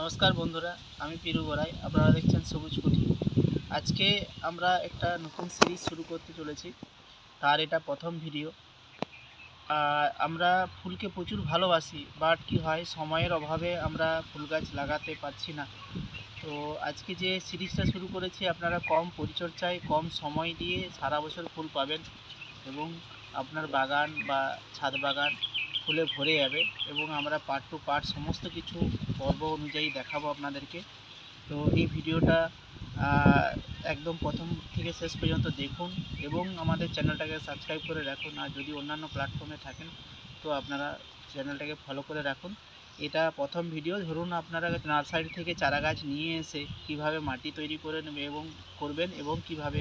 নমস্কার বন্ধুরা, আমি পিরু বড়াই, আপনারা দেখছেন সবুজ কুটি আজকে আমরা একটা নতুন সিরিজ শুরু করতে চলেছি, তার এটা প্রথম ভিডিও আর আমরা ফুলকে প্রচুর ভালোবাসি বাট কি হয়, সময়ের অভাবে আমরা ফুল গাছ লাগাতে পারছি না। তো আজকে যে সিরিজটা শুরু করেছি, আপনারা কম পরিচর্যায়, কম সময় দিয়ে সারা বছর ফুল পাবেন এবং আপনার বাগান বা ছাদ বাগান ফুলে ভরে যাবে এবং আমরা পার্ট টু পার্ট সমস্ত কিছু পর্ব অনুযায়ী দেখাবো আপনাদেরকে। তো এই ভিডিওটা একদম প্রথম থেকে শেষ পর্যন্ত দেখুন এবং আমাদের চ্যানেলটাকে সাবস্ক্রাইব করে রাখুন। আর যদি অন্যান্য প্ল্যাটফর্মে থাকেন, তো আপনারা চ্যানেলটাকে ফলো করে রাখুন। এটা প্রথম ভিডিও। ধরুন আপনারা নার্সারি থেকে চারা গাছ নিয়ে এসে কীভাবে মাটি তৈরি করে নেবে এবং করবেন এবং কীভাবে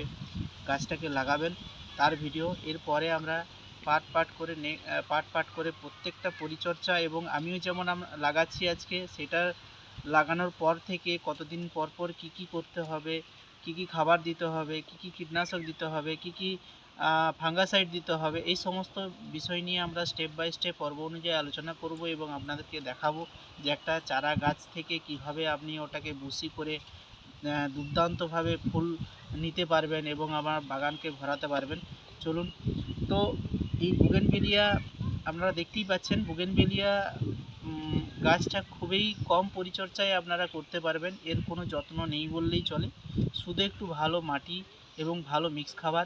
গাছটাকে লাগাবেন, তার ভিডিও। এরপরে আমরা পার্ট পার্ট করে নে পার্ট পার্ট করে প্রত্যেকটা পরিচর্যা এবং আমিও যেমন লাগাচ্ছি আজকে, সেটা লাগানোর পর থেকে কতদিন পর পর কী কী করতে হবে, কী কী খাবার দিতে হবে, কী কী কীটনাশক দিতে হবে, কী কী ফাঙ্গাসাইড দিতে হবে, এই সমস্ত বিষয় নিয়ে আমরা স্টেপ বাই স্টেপ পর্ব অনুযায়ী আলোচনা করব এবং আপনাদেরকে দেখাবো যে একটা চারা গাছ থেকে কীভাবে আপনি ওটাকে বুসি করে দুর্দান্তভাবে ফুল নিতে পারবেন এবং আমার বাগানকে ভরাতে পারবেন। চলুন, তো এই বুগেনবেলিয়া আপনারা দেখতেই পাচ্ছেন বুগেনবেলিয়া গাছটা খুবই কম পরিচর্যায় আপনারা করতে পারবেন। এর কোনো যত্ন নেই বললেই চলে। শুধু একটু ভালো মাটি এবং ভালো মিক্স খাবার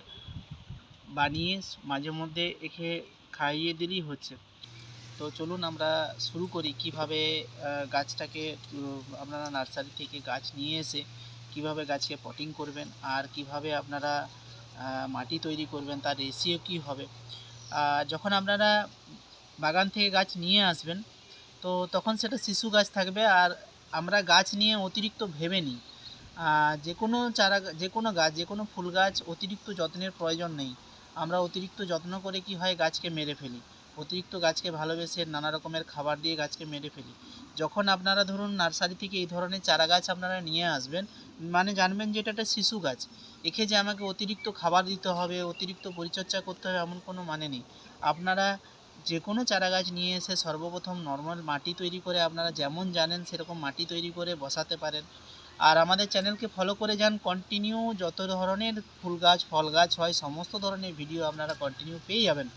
বানিয়ে মাঝে মধ্যে একে খাইয়ে দিলেই হচ্ছে। তো চলুন আমরা শুরু করি কীভাবে গাছটাকে আপনারা নার্সারি থেকে গাছ নিয়ে এসে কীভাবে গাছকে পটিং করবেন আর কীভাবে আপনারা মাটি তৈরি করবেন, তার রেশিও কী হবে? যখন আপনারা বাগান থেকে গাছ নিয়ে আসবেন, তো তখন সেটা শিশু গাছ থাকবে আর আমরা গাছ নিয়ে অতিরিক্ত ভেবে নিই। যে কোনো চারা যে কোনো গাছ, যে কোনো ফুল গাছ অতিরিক্ত যত্নের প্রয়োজন নেই। আমরা অতিরিক্ত যত্ন করে কি হয় গাছকে মেরে ফেলি? অতিরিক্ত গাছকে ভালোবেসে নানা রকমের খাবার দিয়ে গাছকে মেরে ফেলি। যখন আপনারা ধরুন নার্সারি থেকে এই ধরনের চারা গাছ আপনারা নিয়ে আসবেন মানে জানবেন যে এটা একটা শিশু গাছ। একে যে আমাকে অতিরিক্ত খাবার দিতে হবে, অতিরিক্ত পরিচর্যা করতে হবে এমন কোনো মানে নেই। আপনারা যে কোনো চারা গাছ নিয়ে এসে সর্বপ্রথম নর্মাল মাটি তৈরি করে আপনারা যেমন জানেন সেরকম মাটি তৈরি করে বসাতে পারেন। আর আমাদের চ্যানেলকে ফলো করে যান কন্টিনিউ যত ধরনের ফুল গাছ ফল গাছ হয়, সমস্ত ধরনের ভিডিও আপনারা কন্টিনিউ পেয়ে যাবেন।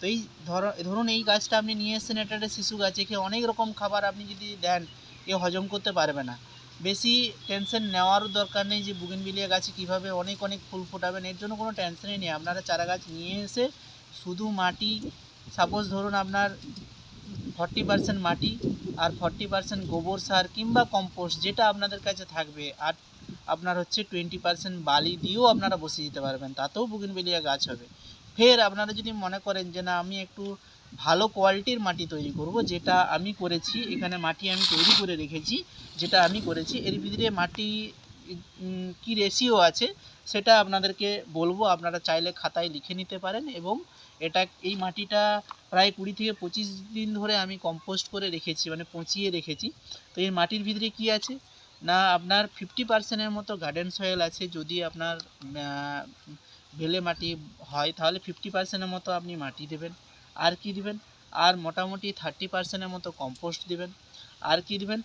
তো এই ধর, ধরুন এই গাছটা আপনি নিয়ে এসেছেন, এটা একটা শিশু গাছ, একে অনেক রকম খাবার আপনি যদি দেন, এ হজম করতে পারবে না। বেশি টেনশন নেওয়ারও দরকার নেই যে বুগেনবিলিয়া গাছে কীভাবে অনেক অনেক ফুল ফোটাবেন, এর জন্য কোনো টেনশনই নেই। আপনারা চারা গাছ নিয়ে এসে শুধু মাটি সাপোজ ধরুন আপনার ফর্টি পার্সেন্ট মাটি আর ফর্টি পার্সেন্ট গোবর সার কিংবা কম্পোস্ট যেটা আপনাদের কাছে থাকবে, আর আপনার হচ্ছে টোয়েন্টি পার্সেন্ট বালি দিয়েও আপনারা বসিয়ে দিতে পারবেন, তাতেও বুগিনবেলিয়া গাছ হবে। ফের আপনারা যদি মনে করেন যে না, আমি একটু ভালো কোয়ালিটির মাটি তৈরি করব, যেটা আমি করেছি, এখানে মাটি আমি তৈরি করে রেখেছি, যেটা আমি করেছি, এর ভিতরে মাটি কি রেশিও আছে, সেটা আপনাদেরকে বলব, আপনারা চাইলে খাতায় লিখে নিতে পারেন এবং এটা, এই মাটিটা প্রায় কুড়ি থেকে পঁচিশ দিন ধরে আমি কম্পোস্ট করে রেখেছি মানে পচিয়ে রেখেছি। তো এই মাটির ভিতরে কি আছে? না, আপনার ফিফটি পার্সেন্টের মতো গার্ডেন সয়েল আছে, যদি আপনার বেলে মাটি হয়, তাহলে ফিফটি পার্সেন্টের মতো আপনি মাটি দেবেন। আর কি দিবেন? আর মোটামুটি থার্টি পার্সেন্টের মতো কম্পোস্ট দিবেন। আর কি দিবেন?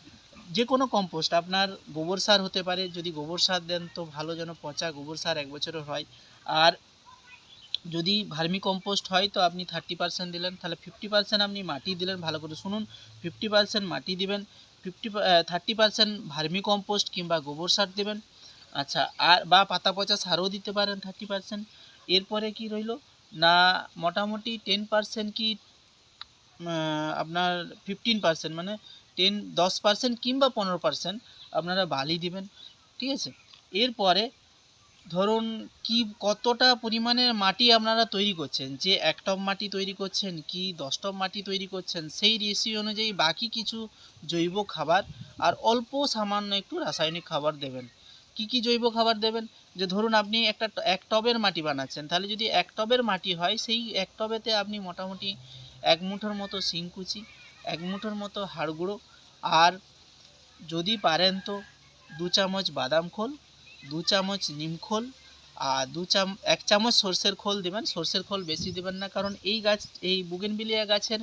যে কোনো কম্পোস্ট আপনার গোবর সার হতে পারে, যদি গোবর সার দেন তো ভালো যেন পচা গোবর সার এক বছরের হয়। আর যদি ভার্মি কম্পোস্ট হয় তো আপনি থার্টি পার্সেন্ট দিলেন, তাহলে ফিফটি পার্সেন্ট আপনি মাটি দিলেন ভালো করে। শুনুন ফিফটি পার্সেন্ট মাটি দিবেন fifty thirty percent vermicompost কিংবা গোবর সার দেবেন। আচ্ছা আর বা পাতা পচা সারও দিতে পারেন থার্টি পার্সেন্ট এরপরে কি রইল? না, মোটামুটি টেন পার্সেন্ট কি আপনার ফিফটিন পার্সেন্ট মানে টেন দশ পার্সেন্ট কিংবা পনেরো পার্সেন্ট আপনারা বালি দিবেন, ঠিক আছে? এরপরে ধরুন কি, কতটা পরিমাণের মাটি আপনারা তৈরি করছেন? যে এক টব মাটি তৈরি করছেন কি, দশ টব মাটি তৈরি করছেন, সেই রেশিও অনুযায়ী বাকি কিছু জৈব খাবার আর অল্প সামান্য একটু রাসায়নিক খাবার দেবেন। কি কি জৈব খাবার দেবেন? যে ধরুন আপনি একটা এক টবের মাটি বানাচ্ছেন, তাহলে যদি এক টবের মাটি হয়, সেই এক টবেতে আপনি মোটামুটি এক মুঠোর মতো শিংকুচি এক মুঠোর মতো হাড় গুঁড়ো, আর যদি পারেন তো দু চামচ বাদাম খোল, দু চামচ নিম খোল, আর দু চাম, এক চামচ সর্ষের খোল দেবেন। সর্ষের খোল বেশি দেবেন না, কারণ এই গাছ, এই বুগেনবিলিয়া গাছের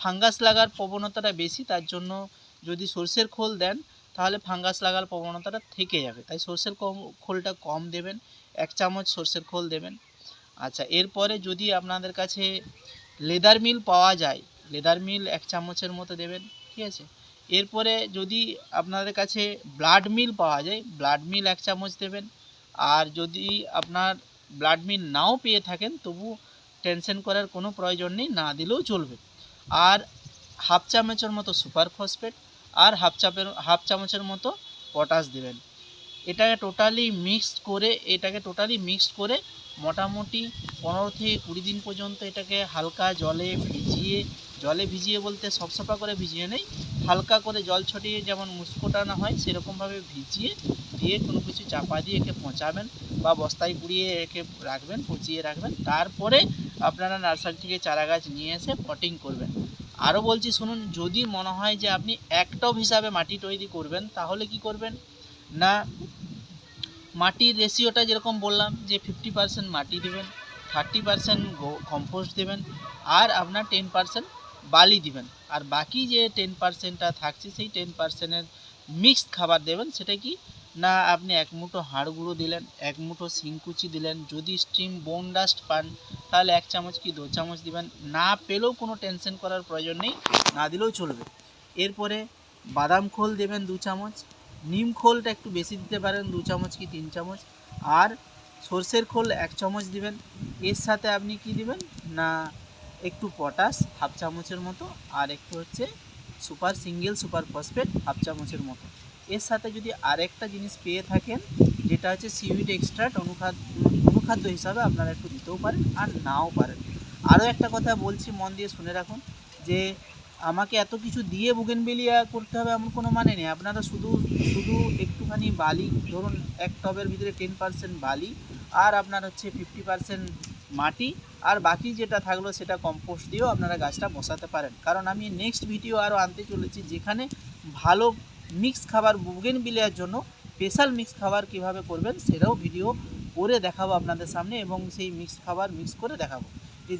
ফাঙ্গাস লাগার প্রবণতাটা বেশি, তার জন্য যদি সর্ষের খোল দেন তাহলে ফাঙ্গাস লাগার প্রবণতাটা থেকে যাবে। তাই সর্ষের কম, খোলটা কম দেবেন, এক চামচ সর্ষের খোল দেবেন। আচ্ছা এরপরে যদি আপনাদের কাছে লেদার মিল পাওয়া যায়, লেদার মিল এক চামচের মতো দেবেন, ঠিক আছে? এরপরে যদি আপনাদের কাছে ব্লাড মিল পাওয়া যায়, ব্লাড মিল এক চামচ দেবেন। আর যদি আপনার ব্লাড মিল নাও পেয়ে থাকেন, তবু টেনশন করার কোনো প্রয়োজন নেই, না দিলেও চলবে। আর হাফ চামচের মতো সুপার ফসফেট আর হাফ চাপের, হাফ চামচের মতো পটাশ দেবেন। এটাকে টোটালি মিক্সড করে, এটাকে টোটালি মিক্সড করে মোটামুটি পনেরো থেকে কুড়ি দিন পর্যন্ত এটাকে হালকা জলে ভিজিয়ে জলে ভিজিয়ে বলতে সপসপা করে ভিজিয়ে নেই, হালকা করে জল ছড়িয়ে যেমন মুসকোটানো হয়, সেরকমভাবে ভিজিয়ে দিয়ে কোনো কিছু চাপা দিয়ে একে পচাবেন বা বস্তায় কুড়িয়ে একে রাখবেন, পচিয়ে রাখবেন। তারপরে আপনারা নার্সারি থেকে চারা গাছ নিয়ে এসে পটিং করবেন। আরও বলছি, শুনুন, যদি মনে হয় যে আপনি এক টব হিসাবে মাটি তৈরি করবেন, তাহলে কি করবেন? না, মাটির রেশিওটা যেরকম বললাম যে ফিফটি পার্সেন্ট মাটি দেবেন থার্টি পার্সেন্ট কম্পোস্ট দেবেন, আর আপনার টেন পার্সেন্ট বালি দিবেন। আর বাকি যে টেন পার্সেন্টটা থাকছে, সেই টেন পার্সেন্টের মিক্সড খাবার দেবেন, সেটা কি? না, আপনি এক মুঠো হাড় গুঁড়ো দিলেন, এক মুঠো শিংকুচি দিলেন। যদি স্টিম বোন ডাস্ট পান, তাহলে এক চামচ কি দু চামচ দিবেন? না পেলেও কোনো টেনশন করার প্রয়োজন নেই, না দিলেও চলবে। এরপরে বাদাম খোল দেবেন দু চামচ, নিম খোলটা একটু বেশি দিতে পারেন, দু চামচ কি তিন চামচ, আর সর্ষের খোল এক চামচ দিবেন। এর সাথে আপনি কি দিবেন? না, একটু পটাশ হাফ চামচের মতো, আর একটু হচ্ছে super single superphosphate half চামচের মতো। এর সাথে যদি আরেকটা জিনিস পেয়ে থাকেন, যেটা হচ্ছে সিউইড এক্সট্রাক্ট অনুখাদ্য অনুখাদ্য হিসাবে আপনারা একটু দিতেও পারেন আর নাও পারেন। আরও একটা কথা বলছি, মন দিয়ে শুনে রাখুন, যে আমাকে এত কিছু দিয়ে বুগেনবেলিয়া করতে হবে এমন কোনো মানে নেই। আপনারা শুধু শুধু একটুখানি বালি, ধরুন এক টবের ভিতরে টেন পার্সেন্ট বালি আর আপনার হচ্ছে ফিফটি পার্সেন্ট মাটি আর বাকি যেটা থাকল সেটা কম্পোস্ট দিয়েও আপনারা গাছটা বসাতে পারেন। কারণ আমি নেক্সট ভিডিও আরও আনতে চলেছি, যেখানে ভালো মিক্স খাবার বুগেনবিলিয়ার জন্য স্পেশাল মিক্স খাবার কীভাবে করবেন সেটাও ভিডিও করে দেখাবো আপনাদের সামনে এবং সেই মিক্স খাবার মিক্স করে দেখাবো।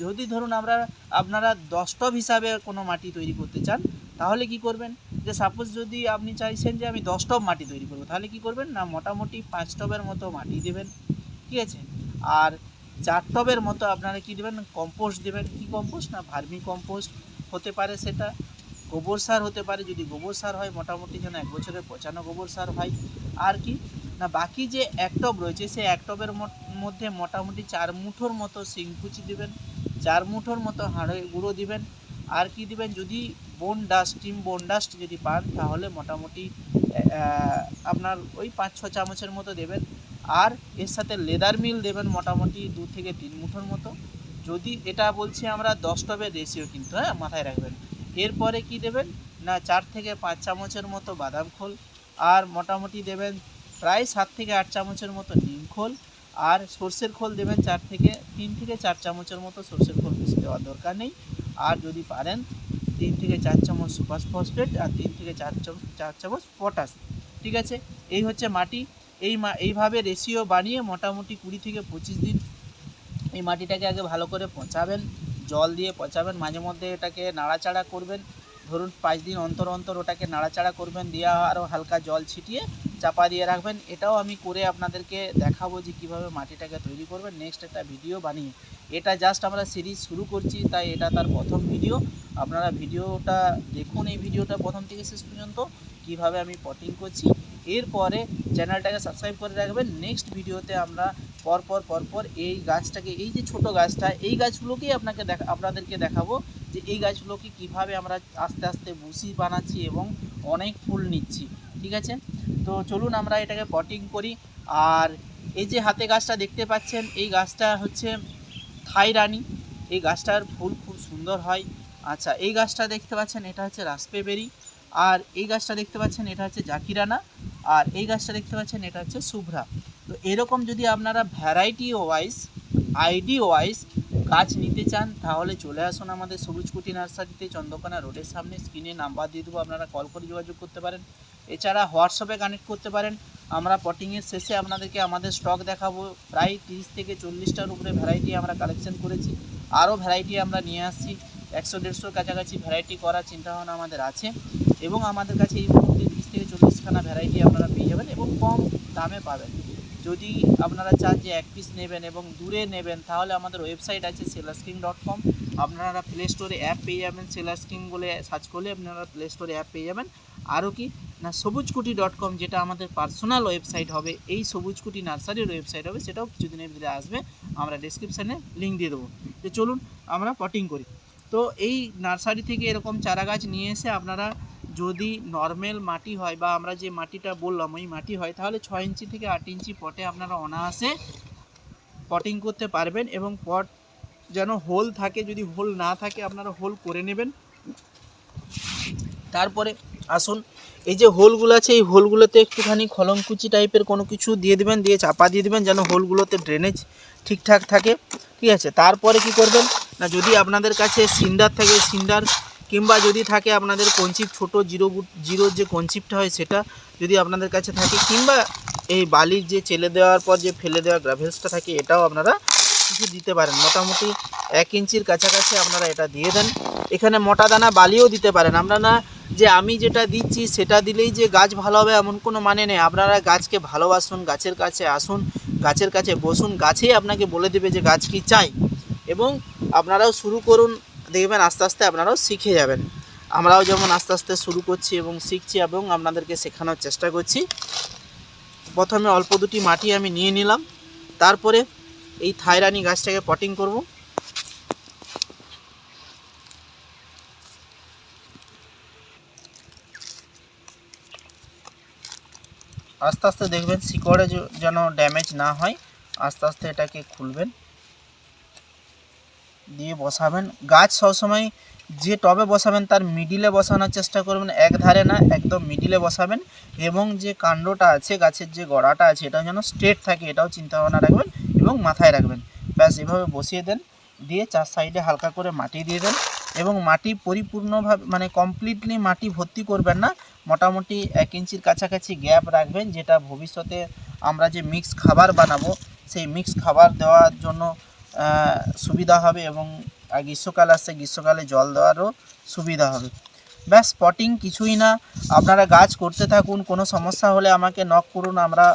যদি ধরুন আমরা, আপনারা দশ টব হিসাবে কোনো মাটি তৈরি করতে চান, তাহলে কি করবেন? যে সাপোজ যদি আপনি চাইছেন যে আমি দশ টব মাটি তৈরি করব, তাহলে কি করবেন? না, মোটামুটি পাঁচ টবের মতো মাটি দেবেন, ঠিক আছে? আর চার টবের মতো আপনারা কি দেবেন? কম্পোস্ট দেবেন। কি কম্পোস্ট না, ভার্মি কম্পোস্ট হতে পারে সেটা। গোবর সার হতে পারে, যদি গোবর সার হয়, মোটামুটি যেন এক বছরে পচানো গোবর সার হয়। আর কি? না, বাকি যে এক টব রয়েছে, সেই এক টবের মধ্যে মোটামুটি চার মুঠোর মতো শিংকুচি দিবেন, চার মুঠোর মতো হাড়ে গুঁড়ো দিবেন। আর কি দিবেন? যদি বোন ডাস্ট টিম বোন ডাস্ট যদি পান, তাহলে মোটামুটি আপনার ওই পাঁচ, ছ চামচের মতো দেবেন। আর এর সাথে লেদার মিল দেবেন মোটামুটি দু থেকে তিন মুঠোর মতো। যদি এটা বলছি আমরা দশ টবের রেশিও কিন্তু হ্যাঁ মাথায় রাখবেন। এরপরে কি দেবেন? না, চার থেকে পাঁচ চামচের মতো বাদাম খোল। আর মোটামুটি দেবেন প্রায় সাত থেকে আট চামচের মতো নিম খোল। আর সর্ষের খোল দেবেন চার থেকে তিন থেকে চার চামচের মতো সর্ষের খোল বেশি দেওয়ার দরকার নেই। আর যদি পারেন, তিন থেকে চার চামচ সুপার ফসফেট আর তিন থেকে চার চামচ চার চামচ পটাশ। ঠিক আছে? এই হচ্ছে মাটি। এই মা, এইভাবে রেশিও বানিয়ে মোটামুটি কুড়ি থেকে পঁচিশ দিন এই মাটিটাকে আগে ভালো করে পচাবেন। জল দিয়ে পচাবেন, মাঝে মধ্যে এটাকে নাড়াচাড়া করবেন। ধরুন পাঁচ দিন অন্তর অন্তর ওটাকে নাড়াচাড়া করবেন, দিয়ে আরও হালকা জল ছিটিয়ে চাপা দিয়ে রাখবেন। এটাও আমি করে আপনাদেরকে দেখাবো যে কীভাবে মাটিটাকে তৈরি করবেন। নেক্সট একটা ভিডিও বানিয়ে। এটা জাস্ট আমরা সিরিজ শুরু করছি, তাই এটা তার প্রথম ভিডিও। আপনারা ভিডিওটা দেখুন, এই ভিডিওটা প্রথম থেকে শেষ পর্যন্ত। কীভাবে আমি পটিং করছি। এরপরে চ্যানেলটাকে সাবস্ক্রাইব করে রাখবেন। নেক্সট ভিডিওতে আমরা পরপর পরপর এই গাছটাকে, এই যে ছোট গাছটা, এই গাছগুলোকেই আপনাকে দেখা, আপনাদেরকে দেখাবো যে এই গাছগুলোকে কীভাবে আমরা আস্তে আস্তে বুসি বানাচ্ছি এবং অনেক ফুল নিচ্ছি, ঠিক আছে? তো চলুন আমরা এটাকে পটিং করি। আর এই যে হাতে গাছটা দেখতে পাচ্ছেন, এই গাছটা হচ্ছে থাই রানী। এই গাছটার ফুল খুব সুন্দর হয়। আচ্ছা এই গাছটা দেখতে পাচ্ছেন, এটা হচ্ছে রাসপেবেরি। আর এই গাছটা দেখতে পাচ্ছেন, এটা হচ্ছে জাকিরানা। আর এই গাছটা দেখতে পাচ্ছেন, এটা হচ্ছে শুভ্রা। তো এরকম যদি আপনারা ভ্যারাইটি ওয়াইজ আইডি ওয়াইজ গাছ নিতে চান, তাহলে চলে আসুন আমাদের সবুজকুটি নার্সারিতে, চন্দ্রকোনা রোডের সামনে। স্ক্রিনে নাম্বার দিয়ে দেবো, আপনারা কল করে যোগাযোগ করতে পারেন। এছাড়া হোয়াটসঅ্যাপে কানেক্ট করতে পারেন। আমরা পটিংয়ের শেষে আপনাদেরকে আমাদের স্টক দেখাবো। প্রায় তিরিশ থেকে চল্লিশটার উপরে ভ্যারাইটি আমরা কালেকশন করেছি। আরও ভ্যারাইটি আমরা নিয়ে আসছি। একশো দেড়শোর কাছাকাছি ভ্যারাইটি করার চিন্তাভাবনা আমাদের আছে। এবং আমাদের কাছে এই মুহূর্তে তিরিশ থেকে চল্লিশখানা ভ্যারাইটি আপনারা পেয়ে যাবেন এবং কম দামে পাবেন। যদি আপনারা চান যে এক পিস নেবেন এবং দূরে নেবেন, তাহলে আমাদের ওয়েবসাইট আছে সেলার্সকিং ডট কম আপনারা প্লে স্টোরে অ্যাপ পেয়ে যাবেন সেলার্সকিং বলে সার্চ করলে আপনারা প্লে স্টোরে অ্যাপ পেয়ে যাবেন। আরও কি? না, সবুজকুটি ডট কম যেটা আমাদের পার্সোনাল ওয়েবসাইট হবে, এই সবুজকুটি নার্সারির ওয়েবসাইট হবে, সেটাও কিছুদিনের ভিতরে আসবে। আমরা ডিসক্রিপশানে লিঙ্ক দিয়ে দেবো। তো চলুন আমরা পটিং করি। তো এই নার্সারি থেকে এরকম চারা গাছ নিয়ে এসে আপনারা যদি নর্মাল মাটি হয় বা আমরা যে মাটিটা বললাম, ওই মাটি হয়, তাহলে ছয় ইঞ্চি থেকে আট ইঞ্চি পটে আপনারা অনায়াসে পটিং করতে পারবেন এবং পট যেন হোল থাকে, যদি হোল না থাকে, আপনারা হোল করে নেবেন। তারপরে আসুন, এই যে হোলগুলো আছে, এই হোলগুলোতে একটুখানি খলমকুচি টাইপের কোনো কিছু দিয়ে দেবেন, দিয়ে চাপা দিয়ে দেবেন, যেন হোলগুলোতে ড্রেনেজ ঠিকঠাক থাকে। ঠিক আছে? তারপরে কি করবেন? না, যদি আপনাদের কাছে সিন্ডার থাকে, সিন্ডার কিংবা যদি থাকে আপনাদের কঞ্চিপ ছোট জিরো জিরোর যে কঞ্চিপটা হয় সেটা যদি আপনাদের কাছে থাকে, কিংবা এই বালির যে চেলে দেওয়ার পর যে ফেলে দেওয়া গ্রাভেলসটা থাকে, এটাও আপনারা কিছু দিতে পারেন। মোটামুটি এক ইঞ্চির কাছাকাছি আপনারা এটা দিয়ে দেন। এখানে মোটা দানা বালিও দিতে পারেন। আমরা না যে আমি যেটা দিচ্ছি, সেটা দিলেই যে গাছ ভালো হবে এমন কোনো মানে নেই। আপনারা গাছকে ভালোবাসুন, গাছের কাছে আসুন, গাছের কাছে বসুন, গাছেই আপনাকে বলে দেবে যে গাছ কি চাই। এবং আপনারাও শুরু করুন দেখবেন আস্তে আস্তে আপনারাও শিখে যাবেন। আমরাও যেমন আস্তে আস্তে শুরু করছি এবং শিখছি এবং আপনাদেরকে শেখানোর চেষ্টা করছি। প্রথমে অল্প দুটি মাটি আমি নিয়ে নিলাম। তারপরে এই থাইরানি গাছটাকে পটিং করব। আস্তে আস্তে দেখবেন শিকড়ে যেন ড্যামেজ না হয়, আস্তে আস্তে এটাকে খুলবেন। দিয়ে বসাবেন। গাছ সবসময় যে টবে বসাবেন, তার মিডিলে বসানোর চেষ্টা করবেন। এক ধারে না, একদম মিডিলে বসাবেন। এবং যে কাণ্ডটা আছে, গাছের যে গড়াটা আছে এটা যেন স্ট্রেট থাকে, এটাও চিন্তা ভাবনা রাখবেন এবং মাথায় রাখবেন। ব্যাস, এভাবে বসিয়ে দেন। দিয়ে চার সাইডে হালকা করে মাটি দিয়ে দেন। এবং মাটি পরিপূর্ণভাবে মানে কমপ্লিটলি মাটি ভর্তি করবেন না। মোটামুটি এক ইঞ্চির কাছাকাছি গ্যাপ রাখবেন, যেটা ভবিষ্যতে আমরা যে মিক্স খাবার বানাবো, সেই মিক্স খাবার দেওয়ার জন্য সুবিধা হবে এবং গ্রীষ্মকাল আসছে, গ্রীষ্মকালে জল দেওয়ারও সুবিধা হবে। ব্যাস স্পটিং কিছুই না। আপনারা গাছ করতে থাকুন, কোনো সমস্যা হলে আমাকে নক করুন, আমরা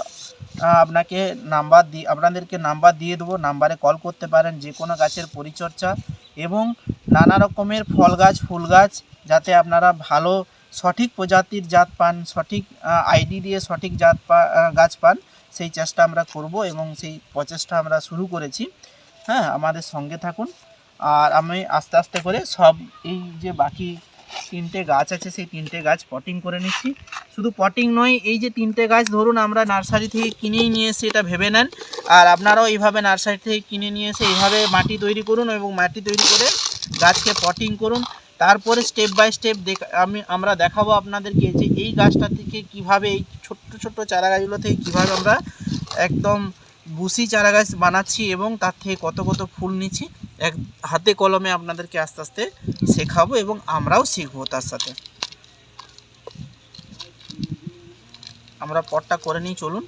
আপনাকে নাম্বার দিয়ে আপনাদেরকে নাম্বার দিয়ে দেবো নাম্বারে কল করতে পারেন যে কোনো গাছের পরিচর্যা এবং নানা রকমের ফল গাছ, ফুল গাছ, যাতে আপনারা ভালো সঠিক প্রজাতির জাত পান, সঠিক আইডি দিয়ে সঠিক জাত গাছ পান, সেই চেষ্টা আমরা করব এবং সেই প্রচেষ্টা আমরা শুরু করেছি। হ্যাঁ আমাদের সঙ্গে থাকুন। আর আমি আস্তে আস্তে করে সব এই যে বাকি তিনটে গাছ আছে, সেই তিনটে গাছ পটিং করে নিচ্ছি। শুধু পটিং নয়, এই যে তিনটে গাছ ধরুন আমরা নার্সারি থেকে কিনেই নিয়ে এসে এটা ভেবে নেন। আর আপনারাও এইভাবে নার্সারি থেকে কিনে নিয়ে এসে এইভাবে মাটি তৈরি করুন এবং মাটি তৈরি করে গাছকে পটিং করুন। তারপরে স্টেপ বাই স্টেপ আমি, আমরা দেখাবো আপনাদেরকে যে এই গাছটা থেকে কীভাবে এই ছোট্ট ছোট্ট চারা গাছগুলো থেকে কীভাবে আমরা একদম বুসি চারা গাছ বানাচ্ছি এবং তার থেকে কত কত ফুল নিচ্ছি, এক হাতে কলমে আপনাদেরকে আস্তে আস্তে শেখাবো এবং আমরাও শিখব তার সাথে। আমরা পটটা করে নিই, চলুন।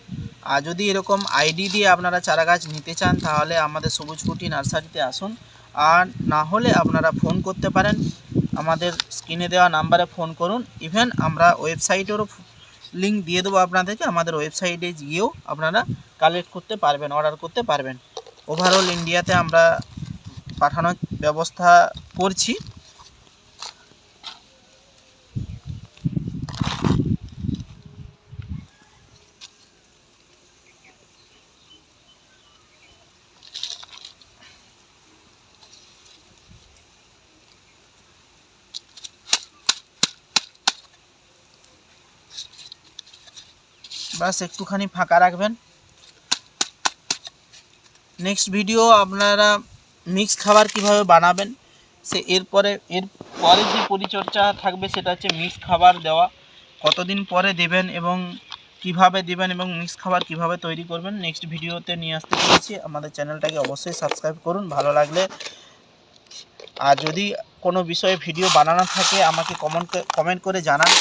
আর যদি এরকম আইডি দিয়ে আপনারা চারা গাছ নিতে চান, তাহলে আমাদের সবুজ কুটি নার্সারিতে আসুন। আর না হলে আপনারা ফোন করতে পারেন। আমাদের স্ক্রিনে দেওয়া নাম্বারে ফোন করুন। ইভেন আমরা ওয়েবসাইটেরও লিঙ্ক দিয়ে দেবো আপনাদেরকে। আমাদের ওয়েবসাইটে গিয়েও আপনারা কালেক্ট করতে পারবেন অর্ডার করতে পারবেন। ওভারঅল ইন্ডিয়াতে আমরা পাঠানোর ব্যবস্থা করছি। বাস একটুখানি ফাঁকা রাখবেন। নেক্সট ভিডিও আপনারা মিক্স খাবার কীভাবে বানাবেন, সে এরপরে এর পরে যে পরিচর্যা থাকবে সেটা হচ্ছে মিক্স খাবার দেওয়া। কতদিন পরে দেবেন এবং কীভাবে দেবেন এবং মিক্স খাবার কীভাবে তৈরি করবেন নেক্সট ভিডিওতে নিয়ে আসতে চলেছি। আমাদের চ্যানেলটাকে অবশ্যই সাবস্ক্রাইব করুন, ভালো লাগলে। আর যদি কোনো বিষয়ে ভিডিও বানানো থাকে, আমাকে কমেন্ট কমেন্ট করে জানান।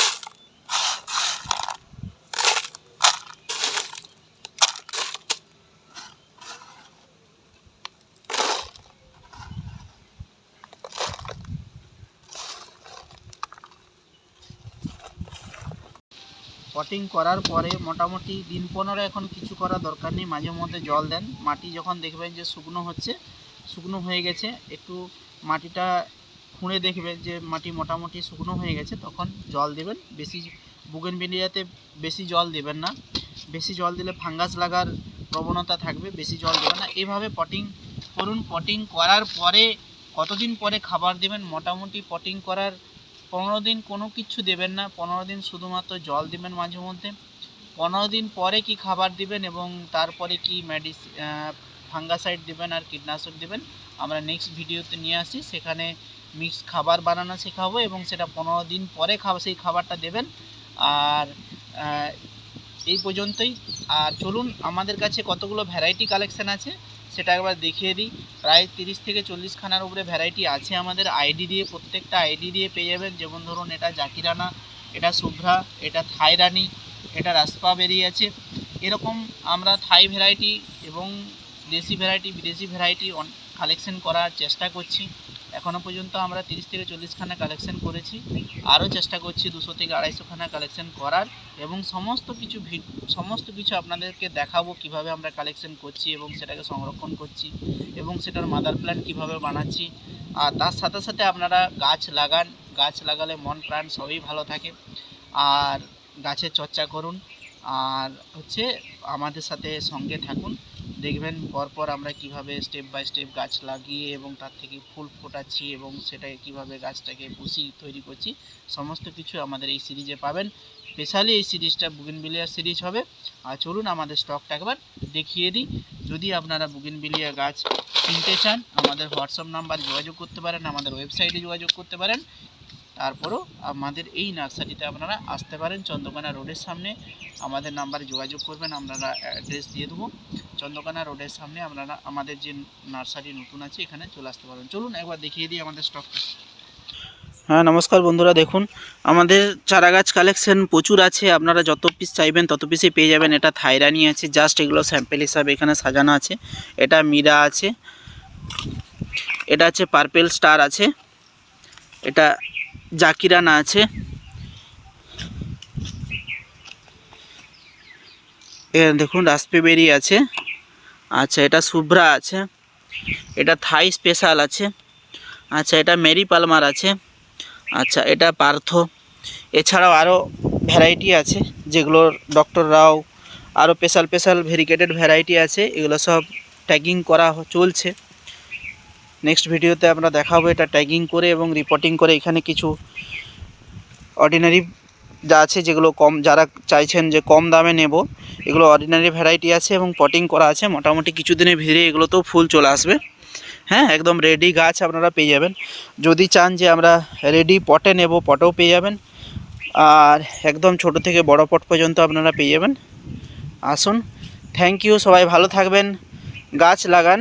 পটিং করার পরে মোটামুটি দিন পনেরো এখন কিছু করা দরকার নেই। মাঝে মধ্যে জল দেন। মাটি যখন দেখবেন যে শুকনো হচ্ছে, শুকনো হয়ে গেছে, একটু মাটিটা খুঁড়ে দেখবেন যে মাটি মোটামুটি শুকনো হয়ে গেছে, তখন জল দেবেন। বেশি বুগেন বুগেনবেলিয়াতে বেশি জল দেবেন না। বেশি জল দিলে ফাঙ্গাস লাগার প্রবণতা থাকবে, বেশি জল দেবেন না। এভাবে পটিং করুন। পটিং করার পরে কতদিন পরে খাবার দেবেন? মোটামুটি পটিং করার পনেরো দিন কোনো কিছু দেবেন না, পনেরো দিন শুধুমাত্র জল দিবেন মাঝে মধ্যে। পনেরো দিন পরে কি খাবার দিবেন এবং তারপরে কি মেডিসিন ফাঙ্গাসাইড দিবেন আর কীটনাশক দিবেন, আমরা নেক্সট ভিডিওতে নিয়ে আসি। সেখানে মিক্স খাবার বানানো শেখাবো এবং সেটা পনেরো দিন পরে খাবার, সেই খাবারটা দেবেন। আর এই পর্যন্তই। আর চলুন, আমাদের কাছে কতগুলো ভ্যারাইটি কালেকশন আছে? সেটা একবার দেখিয়ে দিই। প্রায় তিরিশ থেকে চল্লিশ খানার উপরে ভ্যারাইটি আছে আমাদের। আইডি দিয়ে, প্রত্যেকটা আইডি দিয়ে পেয়ে যাবেন। যেমন ধরুন, এটা জাকিরানা এটা শুভ্রা, এটা থাইরানি এটা রাস্পা বেরিয়ে আছে। এরকম আমরা থাই ভ্যারাইটি এবং দেশি ভ্যারাইটি বিদেশি ভ্যারাইটি কালেকশন করার চেষ্টা করছি। এখনও পর্যন্ত আমরা তিরিশ থেকে চল্লিশ খানা কালেকশন করেছি। আরও চেষ্টা করছি দুশো থেকে আড়াইশো খানা কালেকশন করার এবং সমস্ত কিছু সমস্ত কিছু আপনাদেরকে দেখাবো কীভাবে আমরা কালেকশন করছি এবং সেটাকে সংরক্ষণ করছি এবং সেটার মাদার প্ল্যান্ট কীভাবে বানাচ্ছি। আর তার সাথে সাথে আপনারা গাছ লাগান, গাছ লাগালে মন, প্রাণ সবই ভালো থাকে। আর গাছের চর্চা করুন। আর হচ্ছে আমাদের সাথে সঙ্গে থাকুন। দেখবেন পরপর আমরা কীভাবে স্টেপ বাই স্টেপ গাছ লাগিয়ে এবং তার থেকে ফুল ফোটাচ্ছি এবং সেটাকে কীভাবে গাছটাকে পুষি, তৈরি করছি, সমস্ত কিছু আমাদের এই সিরিজে পাবেন। স্পেশালি এই সিরিজটা বুগিন বুগিনবিলিয়া সিরিজ হবে। আর চলুন আমাদের স্টকটা একবার দেখিয়ে দিই। যদি আপনারা বুগিনবিলিয়া গাছ কিনতে চান, আমাদের হোয়াটসঅ্যাপ নাম্বার যোগাযোগ করতে পারেন, আমাদের ওয়েবসাইটে যোগাযোগ করতে পারেন। তারপরও আমাদের এই নার্সারিতে আপনারা আসতে পারেন চন্দ্রকোনা রোডের সামনে। আমাদের নাম্বারে যোগাযোগ করবেন, আপনারা অ্যাড্রেস দিয়ে দেবো। চন্দ্রকোনা রোডের সামনে আপনারা, আমাদের যে নার্সারি নতুন আছে, এখানে চলে আসতে পারবেন। চলুন একবার দেখিয়ে দিই আমাদের স্টকটা। হ্যাঁ নমস্কার বন্ধুরা, দেখুন, আমাদের চারা গাছ কালেকশন প্রচুর আছে। আপনারা যত পিস চাইবেন, তত পিসই পেয়ে যাবেন। এটা থাইরানি আছে, জাস্ট এগুলো স্যাম্পেল হিসাবে এখানে সাজানো আছে। এটা মিরা আছে। এটা আছে পার্পেল স্টার আছে। এটা জাকিরানা আছে। এখানে দেখুন রাসপেবেরি আছে। আচ্ছা এটা শুভ্রা আছে। এটা থাই স্পেশাল আছে। আচ্ছা এটা মেরি পালমার আছে। আচ্ছা এটা পার্থ। এছাড়াও আরও ভ্যারাইটি আছে, যেগুলোর ডক্টর রাও আরও স্পেশাল স্পেশাল ভেরিকেটেড ভ্যারাইটি আছে। এগুলো সব ট্যাগিং করা চলছে। নেক্সট ভিডিওতে আমরা দেখাবো এটা ট্যাগিং করে এবং রিপোর্টিং করে এখানে কিছু অর্ডিনারি যা আছে যেগুলো কম, যারা চাইছেন যে কম দামে নেব, এগুলো অর্ডিনারি ভ্যারাইটি আছে এবং পটিং করা আছে। মোটামুটি কিছুদিনের ভিতরে এগুলোতেও ফুল চলে আসবে। হ্যাঁ একদম রেডি গাছ আপনারা পেয়ে যাবেন। যদি চান যে আমরা রেডি পটে নেব পটেও পেয়ে যাবেন। আর একদম ছোট থেকে বড় পট পর্যন্ত আপনারা পেয়ে যাবেন। আসুন। থ্যাংক ইউ সবাই ভালো থাকবেন। গাছ লাগান।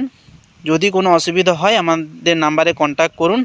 যদি কোনো অসুবিধা হয় আমাদের নাম্বারে কন্ট্যাক্ট করুন।